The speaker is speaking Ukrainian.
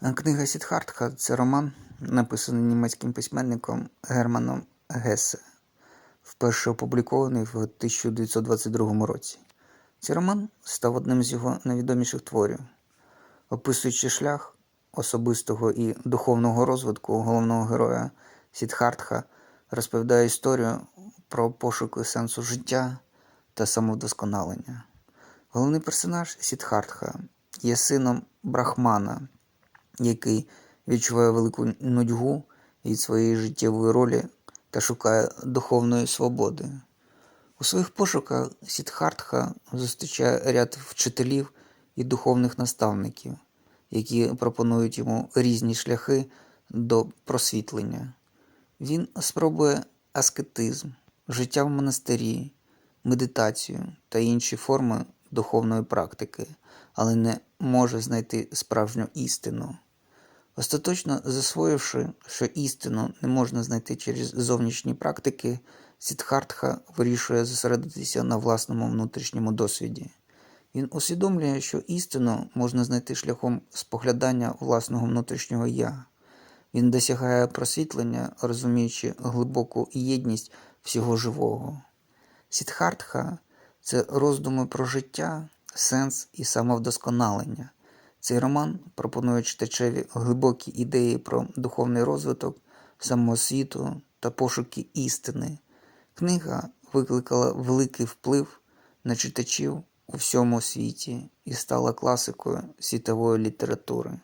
Книга Сідхартха це роман, написаний німецьким письменником Германом Гессе, вперше опублікований в 1922 році. Цей роман став одним з його найвідоміших творів, описуючи шлях особистого і духовного розвитку головного героя Сідхартха, розповідає історію про пошуки сенсу життя та самовдосконалення. Головний персонаж Сідхартха є сином Брахмана, який відчуває велику нудьгу від своєї життєвої ролі та шукає духовної свободи. У своїх пошуках Сідхартха зустрічає ряд вчителів і духовних наставників, які пропонують йому різні шляхи до просвітлення. Він спробує аскетизм, життя в монастирі, медитацію та інші форми духовної практики, але не може знайти справжню істину. Остаточно засвоївши, що істину не можна знайти через зовнішні практики, Сідхартха вирішує зосередитися на власному внутрішньому досвіді. Він усвідомлює, що істину можна знайти шляхом споглядання власного внутрішнього я. Він досягає просвітлення, розуміючи глибоку єдність всього живого. Сідхартха це роздуми про життя, сенс і самовдосконалення. Цей роман пропонує читачеві глибокі ідеї про духовний розвиток, самоосвіту та пошуки істини. Книга викликала великий вплив на читачів у всьому світі і стала класикою світової літератури.